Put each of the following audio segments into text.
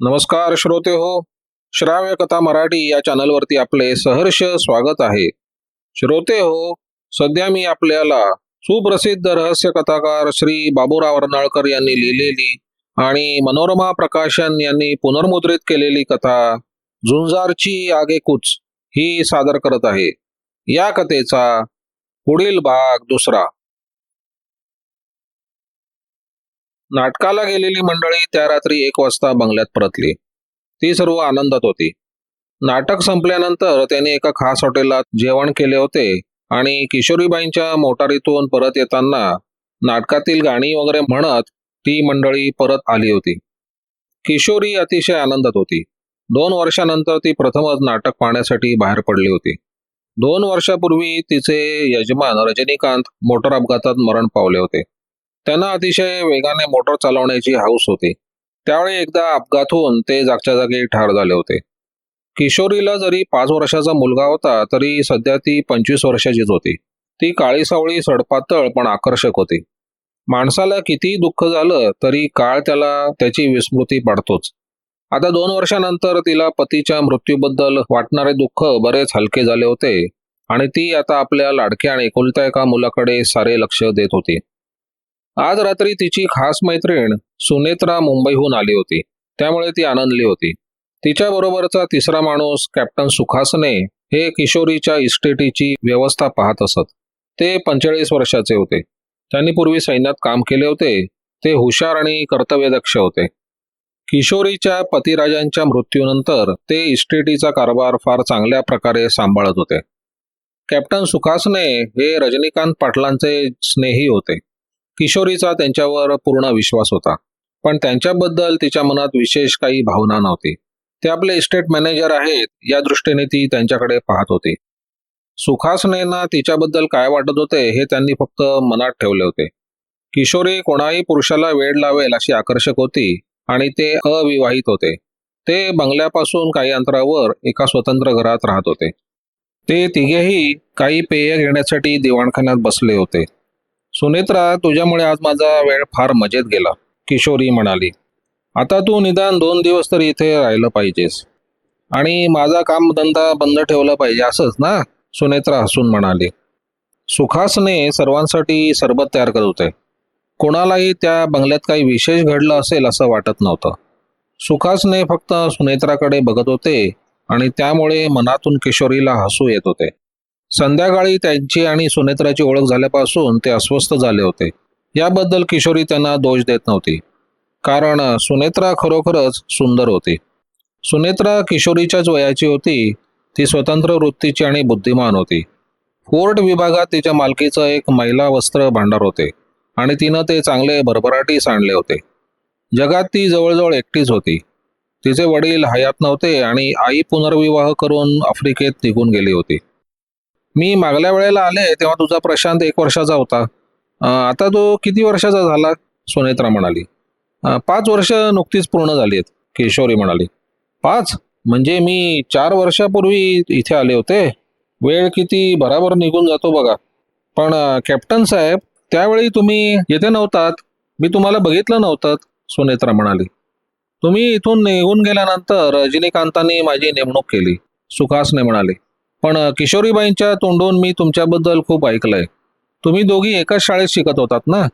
नमस्कार श्रोते हो श्राव्य कथा मराठी या चॅनलवरती आपले सहर्ष स्वागत आहे. श्रोते हो सध्या मी आपल्याला सुप्रसिद्ध रहस्य कथाकार श्री बाबूराव अर्नाळकर यांनी लिहिलेली आणि मनोरमा प्रकाशन यांनी पुनर्मुद्रित केलेली कथा झुंजारची आगेकूच ही सादर करत आहे. या कथेचा पुढील भाग दुसरा. नाटकाला गेलेली मंडळी त्या रात्री एक वाजता बंगल्यात परतली. ती सर्व आनंदात होती. नाटक संपल्यानंतर त्यांनी एका खास हॉटेलात जेवण केले होते आणि किशोरीबाईंच्या मोटारीतून परत येताना नाटकातील गाणी वगैरे म्हणत ती मंडळी परत आली होती. किशोरी अतिशय आनंदात होती. दोन वर्षानंतर ती प्रथमच नाटक पाहण्यासाठी बाहेर पडली होती. दोन वर्षापूर्वी तिचे यजमान रजनीकांत मोटर अपघातात मरण पावले होते. त्यांना अतिशय वेगाने मोटर चालवण्याची हौस होती. त्यावेळी एकदा अपघात होऊन ते जागच्या जागी ठार झाले होते. किशोरीला जरी पाच वर्षाचा मुलगा होता तरी सध्या ती पंचवीस वर्षाचीच होती. ती काळी सावळी सडपातळ पण आकर्षक होती. माणसाला कितीही दुःख झालं तरी काळ त्याला त्याची विस्मृती पाडतोच. आता दोन वर्षानंतर तिला पतीच्या मृत्यूबद्दल वाटणारे दुःख बरेच हलके झाले होते आणि ती आता आपल्या लाडक्या आणि एकुलत्या एका मुलाकडे सारे लक्ष देत होती. आज रात्री तिची खास मैत्रीण सुनेत्रा मुंबईहून आली होती. त्यामुळे ती आनंदली होती. तिच्याबरोबरचा तिसरा माणूस कॅप्टन सुखासने हे किशोरीच्या इस्टेटीची व्यवस्था पाहत असत. ते पंचेचाळीस वर्षाचे होते. त्यांनी पूर्वी सैन्यात काम केले होते. ते हुशार आणि कर्तव्यदक्ष होते. किशोरीच्या पतिराजांच्या मृत्यूनंतर ते इस्टेटीचा कारभार फार चांगल्या प्रकारे सांभाळत होते. कॅप्टन सुखासने हे रजनीकांत पाटलांचे स्नेही होते. किशोरीचा त्यांच्यावर पूर्ण विश्वास होता. पण त्यांच्याबद्दल तिच्या मनात विशेष काही भावना नव्हती. ते आपले इस्टेट मॅनेजर आहेत या दृष्टीने ती त्यांच्याकडे पाहत होती. सुखासनेना तिच्याबद्दल काय वाटत होते हे त्यांनी फक्त मनात ठेवले होते. किशोरी कोणाही पुरुषाला वेळ लावेल अशी आकर्षक होती आणि ते अविवाहित होते. ते बंगल्यापासून काही अंतरावर एका स्वतंत्र घरात राहत होते. ते तिघेही काही पेय घेण्यासाठी दिवाणखान्यात बसले होते. सुनेत्रा तुझ्यामुळे आज माझा वेळ फार मजेत गेला किशोरी म्हणाली. आता तू निदान दोन दिवस तरी इथे राहिलं पाहिजेस. आणि माझा कामधंदा बंद ठेवला पाहिजे असंच ना? सुनेत्रा हसून म्हणाली. सुखासने सर्वांसाठी सरबत तयार करत होते. कोणालाही त्या बंगल्यात काही विशेष घडलं असेल असं वाटत नव्हतं. सुखासने फक्त सुनेत्राकडे बघत होते आणि त्यामुळे मनातून किशोरीला हसू येत होते. संध्याकाळी त्यांची आणि सुनेत्राची ओळख झाल्यापासून ते अस्वस्थ झाले होते. याबद्दल किशोरी त्यांना दोष देत नव्हती. कारण सुनेत्रा खरोखरच सुंदर होती. सुनेत्रा किशोरीच्याच वयाची होती. ती स्वतंत्र वृत्तीची आणि बुद्धिमान होती. फोर्ट विभागात तिच्या मालकीचं एक महिला वस्त्र भांडार होते आणि तिनं ते चांगले भरभराटी सांडले होते. जगात ती जवळजवळ एकटीच होती. तिचे वडील हयात नव्हते आणि आई पुनर्विवाह करून आफ्रिकेत निघून गेली होती. मी मागल्या वेळेला आले तेव्हा तुझा प्रशांत एक वर्षाचा होता. आता तो किती वर्षाचा झाला? सुनेत्रा म्हणाली. पाच वर्ष नुकतीच पूर्ण झाली आहेत किशोरी म्हणाली. पाच? म्हणजे मी चार वर्षापूर्वी इथे आले होते. वेळ किती बराबर निघून जातो बघा. पण कॅप्टन साहेब त्यावेळी तुम्ही येथे नव्हतात. मी तुम्हाला बघितलं नव्हतं सुनेत्रा म्हणाली. तुम्ही इथून निघून गेल्यानंतर रजनीकांतांनी माझी नेमणूक केली. सुखासने म्हणाले. पण किशोरीबाईंच्या तोंडून मी तुमच्याबद्दल खूप ऐकलंय. तुम्ही दोघी एकाच शाळेत शिकत होतात ना?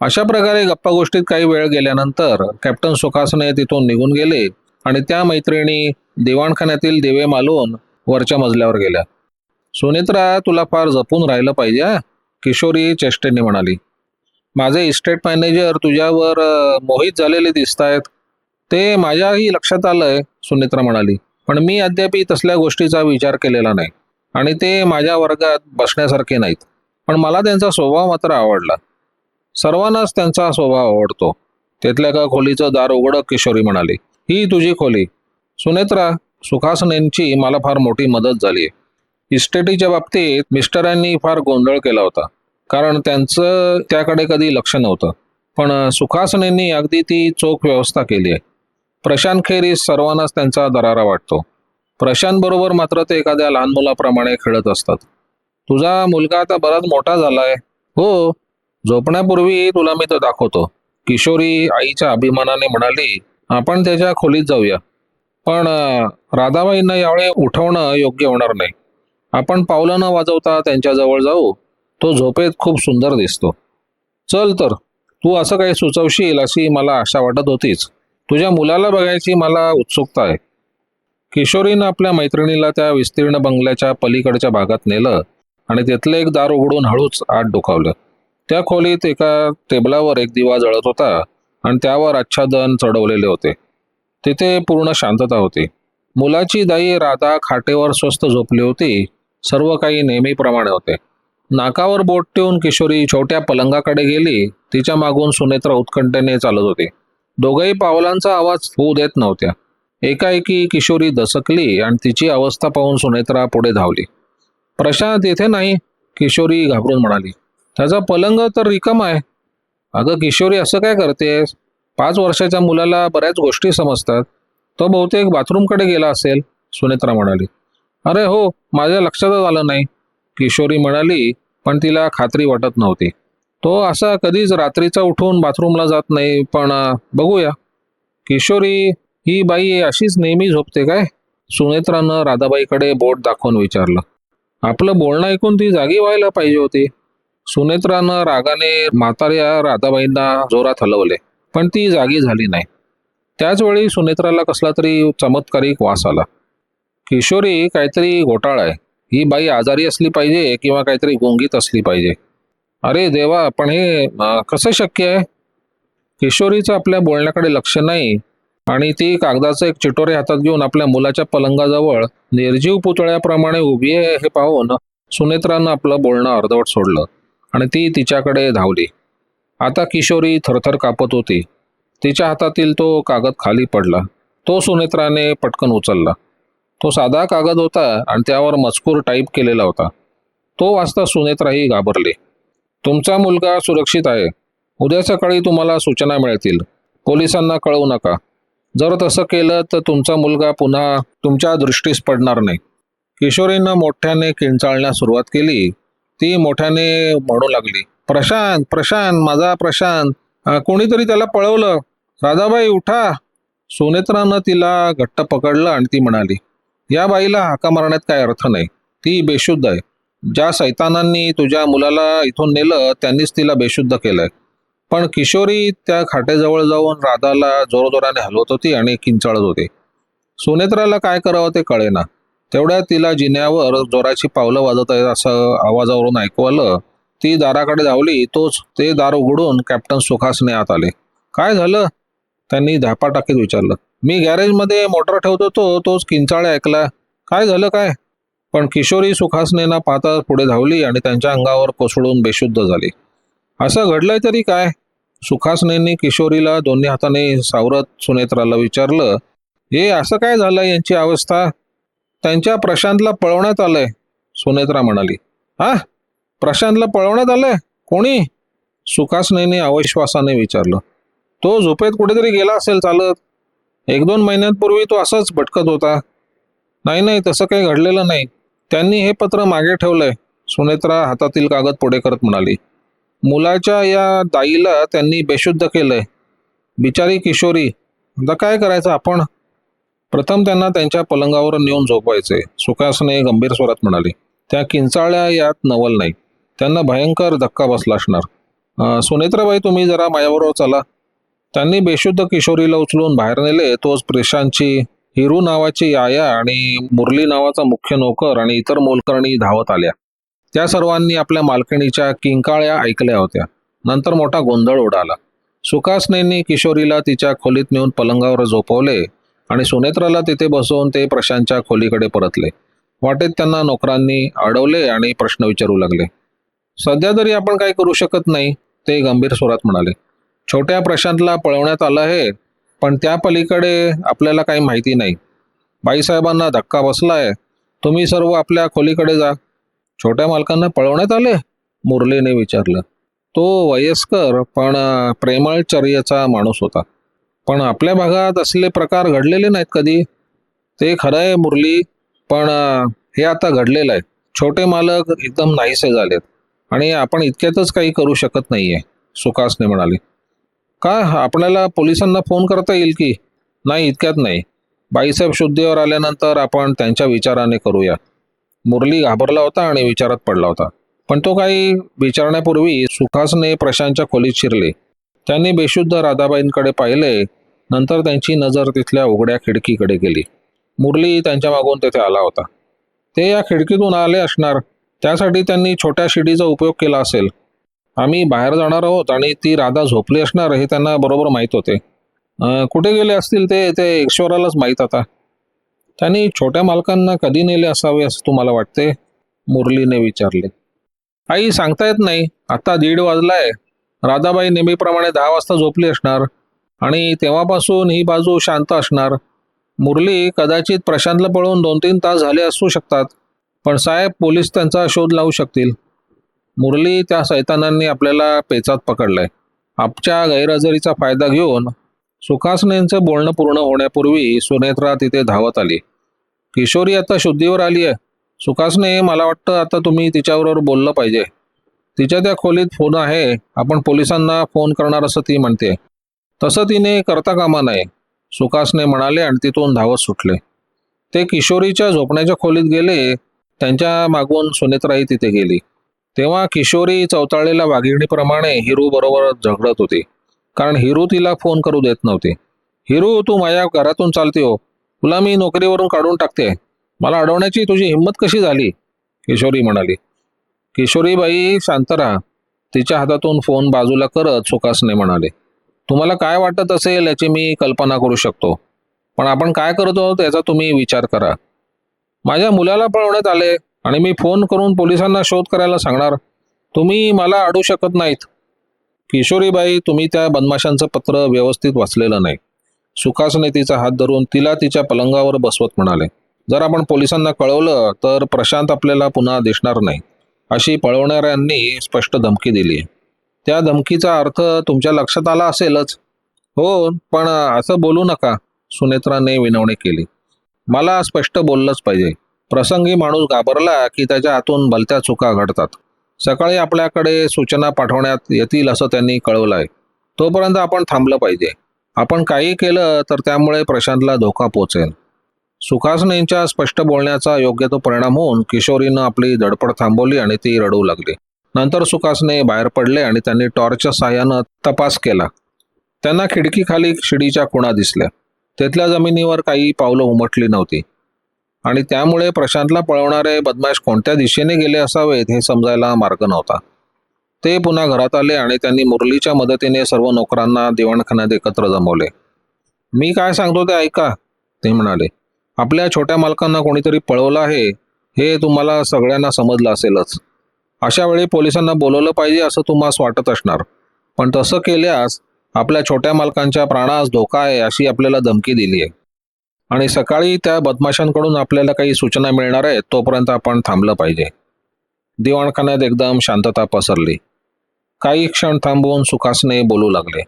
अशा प्रकारे गप्पा गोष्टीत काही वेळ गेल्यानंतर कॅप्टन सुखासने तिथून निघून गेले आणि त्या मैत्रिणी दिवाणखान्यातील दिवे मालून वरच्या मजल्यावर गेल्या. सुनेत्रा तुला फार जपून राहिलं पाहिजे किशोरी चेष्टेने म्हणाली. माझे इस्टेट मॅनेजर तुझ्यावर मोहित झालेले दिसत आहेत ते माझ्याही लक्षात आलंय सुनेत्रा म्हणाली. पण मी अद्याप तसल्या गोष्टीचा विचार केलेला नाही. आणि ते माझ्या वर्गात बसण्यासारखे नाहीत. पण मला त्यांचा स्वभाव मात्र आवडला. सर्वांनाच त्यांचा स्वभाव आवडतो. तिथल्या का खोलीचं दार उघड किशोरी म्हणाली ही तुझी खोली. सुनेत्रा सुखासनेंची मला फार मोठी मदत झाली इस्टेटीच्या बाबतीत मिस्टरांनी फार गोंधळ केला होता. कारण त्यांचं त्याकडे कधी लक्ष नव्हतं. पण सुखासनेंनी अगदी ती चोख व्यवस्था केली आहे प्रशांत खेरीज सर्वांनाच त्यांचा दरारा वाटतो. प्रशांत बरोबर मात्र ते एखाद्या लहान मुलाप्रमाणे खेळत असतात. तुझा मुलगा आता बराच मोठा झालाय. हो. झोपण्यापूर्वी तुला मी तो दाखवतो. किशोरी आईच्या अभिमानाने म्हणाली आपण त्याच्या खोलीत जाऊया. पण राधाबाईंना यावेळी उठवणं योग्य होणार नाही. आपण पावलं न वाजवता त्यांच्याजवळ जाऊ. तो झोपेत खूप सुंदर दिसतो. चल तर. तू असं काही सुचवशील अशी मला आशा वाटत होतीच. तुझ्या मुलाला बघायची मला उत्सुकता आहे. किशोरीनं आपल्या मैत्रिणीला त्या विस्तीर्ण बंगल्याच्या पलीकडच्या भागात नेलं आणि तिथलं एक दार उघडून हळूच आत डोकावलं त्या खोलीत एका टेबलावर एक दिवा जळत होता आणि त्यावर आच्छादन चढवलेले होते. तिथे पूर्ण शांतता होती. मुलाची दाई राधा खाटेवर स्वस्त झोपली होती. सर्व काही नेहमीप्रमाणे होते. नाकावर बोट ठेवून किशोरी छोट्या पलंगाकडे गेली. तिच्या मागून सुनेत्रा उत्कंठेने चालत होती. दोघही पावलांचा आवाज होऊ देत नव्हत्या. एकाएकी किशोरी दसकली आणि तिची अवस्था पाहून सुनेत्रा पुढे धावली. प्रशांत येथे नाही किशोरी घाबरून म्हणाली. त्याचा पलंग तर रिकम आहे. अगं किशोरी असं काय करतेस? पाच वर्षाच्या मुलाला बऱ्याच गोष्टी समजतात. तो बहुतेक बाथरूमकडे गेला असेल सुनेत्रा म्हणाली. अरे हो माझ्या लक्षातच आलं नाही किशोरी म्हणाली पण तिला खात्री वाटत नव्हती. तो असा कधीच रात्रीचा उठून बाथरूमला जात नाही पण बघूया. किशोरी ही बाई अशीच नेहमी झोपते काय? सुनेत्रानं राधाबाईकडे बोट दाखवून विचारलं. आपलं बोलणं ऐकून ती जागी व्हायला पाहिजे होती. सुनेत्रानं रागाने म्हाताऱ्या राधाबाईंना जोरात हलवले पण ती जागी झाली नाही. त्याचवेळी सुनेत्राला कसला तरी चमत्कारिक वास आला. किशोरी काहीतरी घोटाळा आहे. ही बाई आजारी असली पाहिजे किंवा काहीतरी गुंगीत असली पाहिजे. अरे देवा पण हे कसं शक्य आहे? किशोरीचं आपल्या बोलण्याकडे लक्ष नाही आणि ती कागदाचं एक चिटोरे हातात घेऊन आपल्या मुलाच्या पलंगाजवळ निर्जीव पुतळ्याप्रमाणे उभी आहे हे पाहून सुनेत्रानं आपलं बोलणं अर्धवट सोडलं आणि ती तिच्याकडे धावली. आता किशोरी थरथर कापत होती. तिच्या हातातील तो कागद खाली पडला. तो सुनेत्राने पटकन उचलला. तो साधा कागद होता आणि त्यावर मजकूर टाईप केलेला होता. तो वाचता सुनेत्राही घाबरली. तुमचा मुलगा सुरक्षित आहे. उद्या सकाळी तुम्हाला सूचना मिळतील. पोलिसांना कळवू नका. जर तसं केलं तर तुमचा मुलगा पुन्हा तुमच्या दृष्टीस पडणार नाही. किशोरीनं मोठ्याने किंचाळण्यास सुरुवात केली. ती मोठ्याने म्हणू लागली प्रशांत प्रशांत माझा प्रशांत कोणीतरी त्याला पळवलं. राधाबाई उठा. सुनेत्रानं तिला घट्ट पकडलं आणि ती म्हणाली या बाईला हाका मारण्यात काय अर्थ नाही. ती बेशुद्ध आहे. ज्या सैतानांनी तुझ्या मुलाला इथून नेलं त्यांनीच तिला बेशुद्ध केलंय. पण किशोरी त्या खाटेजवळ जाऊन राधाला जोरजोराने हलवत होती आणि किंचाळत होती. सुनेत्राला काय करावं ते कळेना. तेवढ्या तिला जिन्यावर जोराची पावलं वाजत आहेत असं आवाजावरून ऐकू आलं ती दाराकडे धावली तोच ते दार उघडून कॅप्टन सुखासने आत आले. काय झालं? त्यांनी धापा टाकीत विचारलं. मी गॅरेजमध्ये मोटर ठेवत होतो तोच किंचाळ ऐकला काय झालं काय? पण किशोरी सुखासनेना पाहता पुढे धावली आणि त्यांच्या अंगावर कोसळून बेशुद्ध झाली. असं घडलंय तरी काय? सुखासनेंनी किशोरीला दोन्ही हाताने सावरत सुनेत्राला विचारलं हे असं काय झालं यांची अवस्था? त्यांच्या प्रशांतला पळवण्यात आलंय. सुनेत्रा म्हणाली हा? प्रशांतला पळवण्यात आलंय? कोणी? सुखासनेने अविश्वासाने विचारलं तो झोपेत कुठेतरी गेला असेल चालत? एक दोन महिन्यांपूर्वी तो असाच भटकत होता. नाही नाही तसं काही घडलेलं नाही. त्यांनी हे पत्र मागे ठेवलंय. सुनेत्रा हातातील कागद पुढे करत म्हणाली मुलाच्या या दाईला त्यांनी बेशुद्ध केलंय. बिचारी किशोरी आता काय करायचं आपण? प्रथम त्यांना त्यांच्या पलंगावर नेऊन झोपवायचे. सुखासने गंभीर स्वरात म्हणाली त्या किंचाळ्या यात नवल नाही. त्यांना भयंकर धक्का बसला असणार. सुनेत्राबाई तुम्ही जरा माझ्याबरोबर चला. त्यांनी बेशुद्ध किशोरीला उचलून बाहेर नेले. तोच प्रेशांची हिरू नावाची आया आणि मुरली नावाचा मुख्य नोकर आणि इतर मोलकरणी धावत आल्या. त्या सर्वांनी आपल्या मालकिणीच्या किंकाळ्या ऐकल्या होत्या. नंतर मोठा गोंधळ उडाला सुखासनेंनी किशोरीला तिच्या खोलीत नेऊन पलंगावर झोपवले आणि सुनेत्राला तिथे बसवून ते प्रशांतच्या खोलीकडे परतले. वाटेत त्यांना नोकरांनी अडवले आणि प्रश्न विचारू लागले. सध्या तरी आपण काही करू शकत नाही ते गंभीर स्वरात म्हणाले. छोट्या प्रशांतला पळवण्यात आलं आहे पण त्या पलीकडे आपल्याला काही माहिती नाही. बाईसाहेबांना धक्का बसलाय. तुम्ही सर्व आपल्या खोलीकडे जा. छोट्या मालकांना पळवण्यात आले? मुरलीने विचारलं. तो वयस्कर पण प्रेमळ चर्येचा माणूस होता. पण आपल्या भागात असले प्रकार घडलेले नाहीत कधी? ते खरं आहे मुरली पण हे आता घडलेलं आहे. छोटे मालक एकदम नाहीसे झालेत. आणि आपण इतक्यातच काही करू शकत नाहीये सुकासने म्हणाले. का आपल्याला पोलिसांना फोन करता येईल की? नाही इतक्यात नाही. बाईसाहेब शुद्धीवर आल्यानंतर आपण त्यांच्या विचाराने करूया. मुरली घाबरला होता आणि विचारात पडला होता. पण तो काही विचारण्यापूर्वी सुखासने प्रशांतच्या खोलीत शिरले. त्यांनी बेशुद्ध राधाबाईंकडे पाहिले. नंतर त्यांची नजर तिथल्या उघड्या खिडकीकडे गेली. मुरली त्यांच्या मागून तेथे आला होता. ते या खिडकीतून आले असणार. त्यासाठी त्यांनी छोट्या शिडीचा उपयोग केला असेल. आम्ही बाहेर जाणार आहोत आणि ती राधा झोपली असणार हे त्यांना बरोबर माहीत होते. कुठे गेले असतील ते ते ईश्वरालाच माहीत आता. त्यांनी छोट्या मालकांना कधी नेले असावे असं तुम्हाला वाटते? मुरलीने विचारले. आई सांगता येत नाही. आता दीड वाजलाय. राधाबाई नेहमीप्रमाणे दहा वाजता झोपली असणार आणि तेव्हापासून ही बाजू शांत असणार. मुरली कदाचित प्रशांतला पळून दोन तीन तास झाले असू शकतात पण साहेब पोलीस त्यांचा शोध लावू शकतील. मुरली त्या सैतानांनी आपल्याला पेचात पकडलंय. आपच्या गैरहजेरीचा फायदा घेऊन सुखासनेंचं बोलणं पूर्ण होण्यापूर्वी सुनेत्रा तिथे धावत आली. किशोरी आता शुद्धीवर आली आहे सुखासने मला वाटतं आता तुम्ही तिच्याबरोबर बोललं पाहिजे. तिच्या त्या खोलीत फोन आहे. आपण पोलिसांना फोन करणार असं ती म्हणते. तसं तिने करता कामा नाही सुखासने म्हणाले आणि तिथून धावत सुटले. ते किशोरीच्या झोपण्याच्या खोलीत गेले. त्यांच्या मागून सुनेत्राही तिथे गेली. तेव्हा किशोरी चवताळलेल्या वाघिणीप्रमाणे हिरू बरोबर झगडत होती. कारण हिरू तिला फोन करू देत नव्हती. हिरू तू माझ्या घरातून चालते हो. तुला मी नोकरीवरून काढून टाकते. मला अडवण्याची तुझी हिंमत कशी झाली? किशोरी म्हणाली. किशोरीबाई शांत राहा. तिच्या हातातून फोन बाजूला करत सुकासने म्हणाले. तुम्हाला काय वाटत असेल याची मी कल्पना करू शकतो? पण आपण काय करतो याचा तुम्ही विचार करा. माझ्या मुलाला पळवण्यात आले. आणि मी फोन करून पोलिसांना शोध करायला सांगणार. तुम्ही मला अडू शकत नाहीत. किशोरीबाई तुम्ही त्या बदमाशांचं पत्र व्यवस्थित वाचलेलं नाही. सुखासने तिचा हात धरून तिला तिच्या पलंगावर बसवत म्हणाले. जर आपण पोलिसांना कळवलं तर प्रशांत आपल्याला पुन्हा दिसणार नाही अशी पळवणाऱ्यांनी स्पष्ट धमकी दिली. त्या धमकीचा अर्थ तुमच्या लक्षात आला असेलच. हो पण असं बोलू नका सुनेत्राने विनवणी केली. मला स्पष्ट बोललंच पाहिजे. प्रसंगी माणूस घाबरला की त्याच्या हातून भलत्या चुका घडतात. सकाळी आपल्याकडे सूचना पाठवण्यात येतील असं त्यांनी कळवलं आहे तोपर्यंत आपण थांबलं पाहिजे. आपण काही केलं तर त्यामुळे प्रशांतला धोका पोचेल. सुखासनेंच्या स्पष्ट बोलण्याचा योग्य तो परिणाम होऊन किशोरीनं आपली धडपड थांबवली आणि ती रडू लागली. नंतर सुखासने बाहेर पडले आणि त्यांनी टॉर्चच्या साह्यानं तपास केला. त्यांना खिडकीखाली शिडीच्या खुणा दिसल्या. तिथल्या जमिनीवर काही पावलं उमटली नव्हती. आणि त्यामुळे प्रशांतला पळवणारे बदमाश कोणत्या दिशेने गेले असावेत हे समजायला मार्ग नव्हता. ते पुन्हा घरात आले आणि त्यांनी मुरलीच्या मदतीने सर्व नोकरांना दिवाणखान्यात एकत्र जमवले. मी काय सांगतो ते ऐका ते म्हणाले. आपल्या छोट्या मालकांना कोणीतरी पळवलं आहे हे तुम्हाला सगळ्यांना समजलं असेलच. अशा वेळी पोलिसांना बोलवलं पाहिजे असं तुम्हाला वाटत असणार. पण तसं केल्यास आपल्या छोट्या मालकांच्या प्राणास धोका आहे अशी आपल्याला धमकी दिली आहे आणि सकाळी त्या बदमाशांकडून आपल्याला काही सूचना मिळणार आहेत तोपर्यंत आपण थांबलं पाहिजे. दिवाणखान्यात एकदम शांतता पसरली. काही क्षण थांबवून सुखासने बोलू लागले.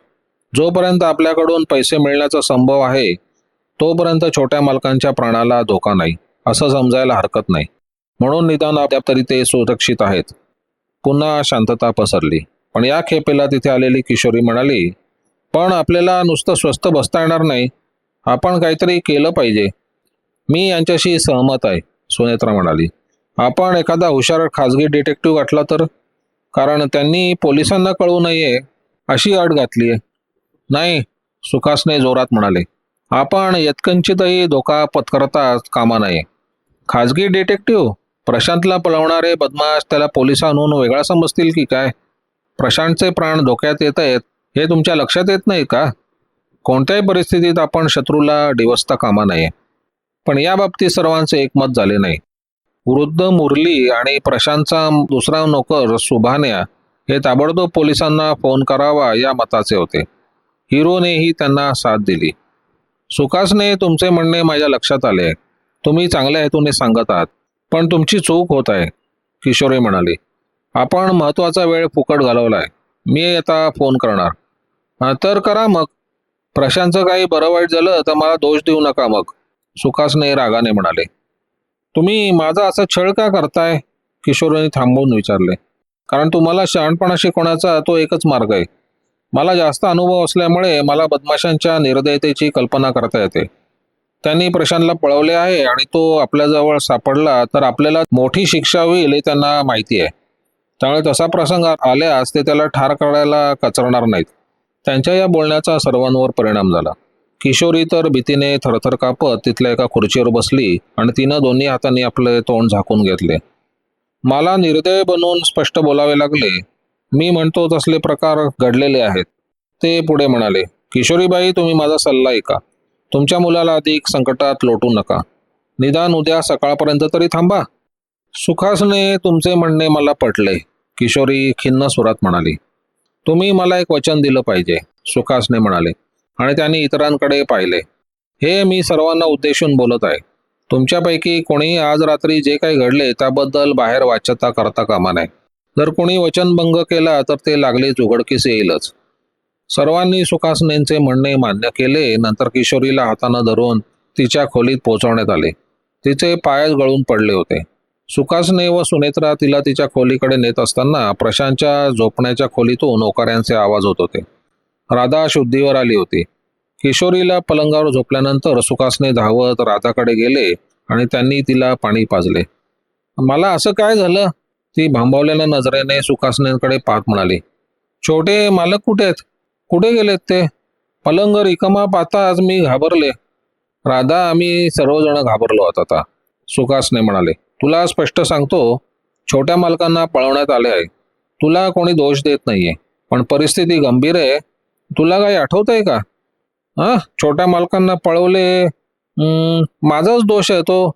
जोपर्यंत आपल्याकडून पैसे मिळण्याचा संभव आहे तोपर्यंत छोट्या मालकांच्या प्राणाला धोका नाही असं समजायला हरकत नाही. म्हणून निदान अद्याप तरी ते सुरक्षित आहेत. पुन्हा शांतता पसरली. पण या खेपेला तिथे आलेली किशोरी म्हणाली पण आपल्याला नुसतं स्वस्त बसता येणार नाही. आपण काहीतरी केलं पाहिजे. मी यांच्याशी सहमत आहे सुनेत्रा म्हणाली. आपण एखादा हुशार खाजगी डिटेक्टिव्ह गाठला तर? कारण त्यांनी पोलिसांना कळू नये अशी अट घातली आहे नाही सुखासने जोरात म्हणाले. आपण यत्कंचितही धोका पत्करता कामा नये. खाजगी डिटेक्टिव्ह? प्रशांतला पळवणारे बदमाश त्याला पोलिसांहून वेगळा समजतील की काय? प्रशांतचे प्राण धोक्यात येत आहेत हे तुमच्या लक्षात येत नाही का? कोणत्याही परिस्थितीत आपण शत्रूला डिवसता कामा नये. पण या बाबतीत सर्वांचे एकमत झाले नाही. वृद्ध मुरली आणि प्रशांतचा दुसरा नोकर सुभान्या हे ताबडतोब पोलिसांना फोन करावा या मताचे होते. हिरोनेही त्यांना साथ दिली. सुखासने तुमचे म्हणणे माझ्या लक्षात आले. तुम्ही चांगल्या हेतूने सांगत आहात. पण तुमची चूक होत आहे किशोरी म्हणाली. आपण महत्त्वाचा वेळ फुकट घालवलाय. मी आता फोन करणार. तर करा मग. प्रशांतचं काही बरं वाईट झालं तर मला दोष देऊ नका मग. सुखासने रागाने म्हणाले. तुम्ही माझा असा छळ का करताय? किशोरीने थांबवून विचारले. कारण तुम्हाला शहाणपणा शिकवण्याचा तो एकच मार्ग आहे. मला जास्त अनुभव असल्यामुळे मला बदमाशांच्या निर्दयतेची कल्पना करता येते. त्यांनी प्रशांतला पळवले आहे आणि तो आपल्याजवळ सापडला तर आपल्याला मोठी शिक्षा होईल हे त्यांना माहिती आहे. त्यामुळे तसा प्रसंग आल्यास ते त्याला ठार करायला कचरणार नाहीत. त्यांच्या या बोलण्याचा सर्वांवर परिणाम झाला. किशोरी तर भीतीने थरथर कापत तिथल्या एका खुर्चीवर बसली आणि तिनं दोन्ही हातांनी आपले तोंड झाकून घेतले. मला निर्दय बनवून स्पष्ट बोलावे लागले. मी म्हणतो तसले प्रकार घडलेले आहेत. ते पुढे म्हणाले किशोरीबाई तुम्ही माझा सल्ला ऐका. तुमच्या मुलाला अधिक संकटात लोटू नका. निदान उद्या सकाळपर्यंत तरी थांबा. सुखासने तुमचे म्हणणे मला पटले किशोरी खिन्न सुरात म्हणाली. तुम्ही मला एक वचन दिलं पाहिजे सुखासने म्हणाले. आणि त्यांनी इतरांकडे पाहिले. हे मी सर्वांना उद्देशून बोलत आहे. तुमच्यापैकी कोणी आज रात्री जे काही घडले त्याबद्दल बाहेर वाच्यता करता कामा नये. जर कोणी वचनभंग केला तर ते लागलेच उघडकीस येईलच. सर्वांनी सुखासनेंचे म्हणणे मान्य केले नंतर किशोरीला हातानं धरून तिच्या खोलीत पोहोचवण्यात आले. तिचे पायच गळून पडले होते. सुकासने व सुनेत्रा तिला तिच्या खोलीकडे नेत असताना प्रशांतच्या झोपण्याच्या खोलीतून ओकाऱ्यांचे आवाज होत होते. राधा शुद्धीवर आली होती. किशोरीला पलंगावर झोपल्यानंतर सुकासने धावत राधाकडे गेले आणि त्यांनी तिला पाणी पाजले. मला असं काय झालं? ती भांबवलेल्या नजरेने सुकासनेकडे पाहत म्हणाली. छोटे मालक कुठे आहेत? कुठे गेलेत ते? पलंग रिकमा पाहता आज मी घाबरले. राधा आम्ही सर्वजण घाबरलो आहोत आता सुकासने म्हणाले. तुला स्पष्ट सांगतो छोट्या मालकांना पळवण्यात आले आहे. तुला कोणी दोष देत नाहीये. पण परिस्थिती गंभीर आहे. तुला काही आठवत आहे का? हा छोट्या मालकांना पळवले माझाच दोष आहे तो.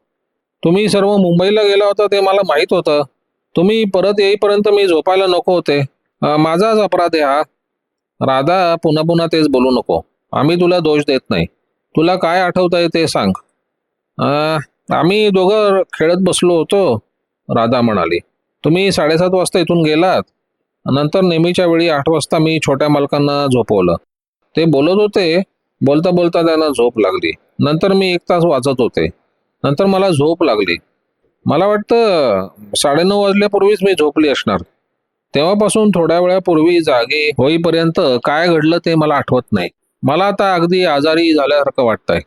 तुम्ही सर्व मुंबईला गेला होता ते मला माहीत होतं. तुम्ही परत येईपर्यंत मी झोपायला नको होते. माझाच अपराध आहे हा. राधा पुन्हा पुन्हा तेच बोलू नको. आम्ही तुला दोष देत नाही. तुला काय आठवत आहे ते सांग. आम्ही दोघं खेळत बसलो होतो राधा म्हणाली. तुम्ही साडेसात वाजता इथून गेलात. नंतर नेहमीच्या वेळी आठ वाजता मी छोट्या मालकांना झोपवलं. ते बोलत होते बोलता बोलता त्यांना झोप लागली. नंतर मी एक तास वाचत होते. नंतर मला झोप लागली. मला वाटतं साडेनऊ वाजल्यापूर्वीच मी झोपली असणार. तेव्हापासून थोड्या वेळापूर्वी जागे होईपर्यंत काय घडलं ते मला आठवत नाही. मला आता अगदी आजारी झाल्यासारखं वाटतंय.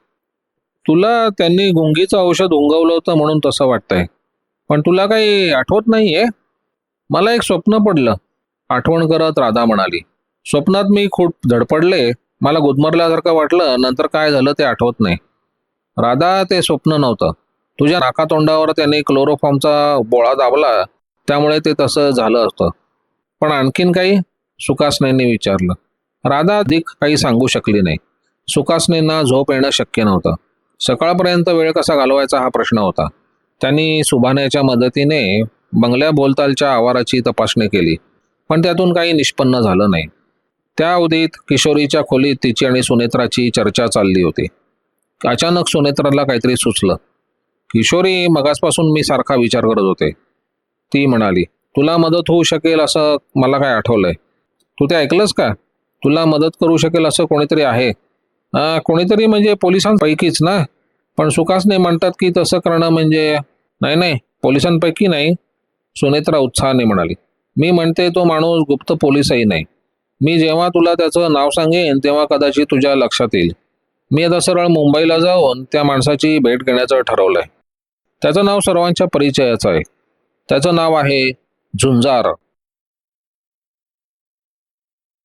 तुला त्यांनी गुंगीचं औषध उंगवलं होतं म्हणून तसं वाटतंय. पण तुला काही आठवत नाहीये? मला एक स्वप्न पडलं. आठवण करत राधा म्हणाली स्वप्नात मी खूप धडपडले. मला गुदमरल्यासारखं वाटलं. नंतर काय झालं ते आठवत नाही. राधा ते स्वप्न नव्हतं. तुझ्या नाकातोंडावर त्याने क्लोरोफॉर्मचा बोळा दाबला. त्यामुळे ते तसं झालं असतं. पण आणखीन काही? सुकासनेने विचारलं. राधा अधिक काही सांगू शकली नाही. सुकासनेंना झोप येणं शक्य नव्हतं. सकाळपर्यंत वेळ कसा घालवायचा हा प्रश्न होता. त्यांनी सुभाण्याच्या मदतीने बंगल्या बोलतालच्या आवाराची तपासणी केली पण त्यातून काही निष्पन्न झालं नाही. त्या अवधीत किशोरीच्या खोलीत तिची आणि सुनेत्राची चर्चा चालली होती. अचानक सुनेत्राला काहीतरी सुचलं. किशोरी मगासपासून मी सारखा विचार करत होते. ती म्हणाली तुला मदत होऊ शकेल असं मला काय आठवलंय. तू ते ऐकलंस का? तुला मदत करू शकेल असं कोणीतरी आहे. कोणीतरी म्हणजे पोलिसांपैकीच ना? पण सुखासने म्हणतात की तसं करणं म्हणजे नाही नाही पोलिसांपैकी नाही. सुनेत्रा उत्साहाने म्हणाली मी म्हणते तो माणूस गुप्त पोलिसही नाही. मी जेव्हा तुला त्याचं नाव सांगेन तेव्हा कदाचित तुझ्या लक्षात येईल. मी आता सरळ मुंबईला जाऊन त्या माणसाची भेट घेण्याचं ठरवलंय. त्याचं नाव सर्वांच्या परिचयाचं आहे. त्याचं नाव आहे झुंजार.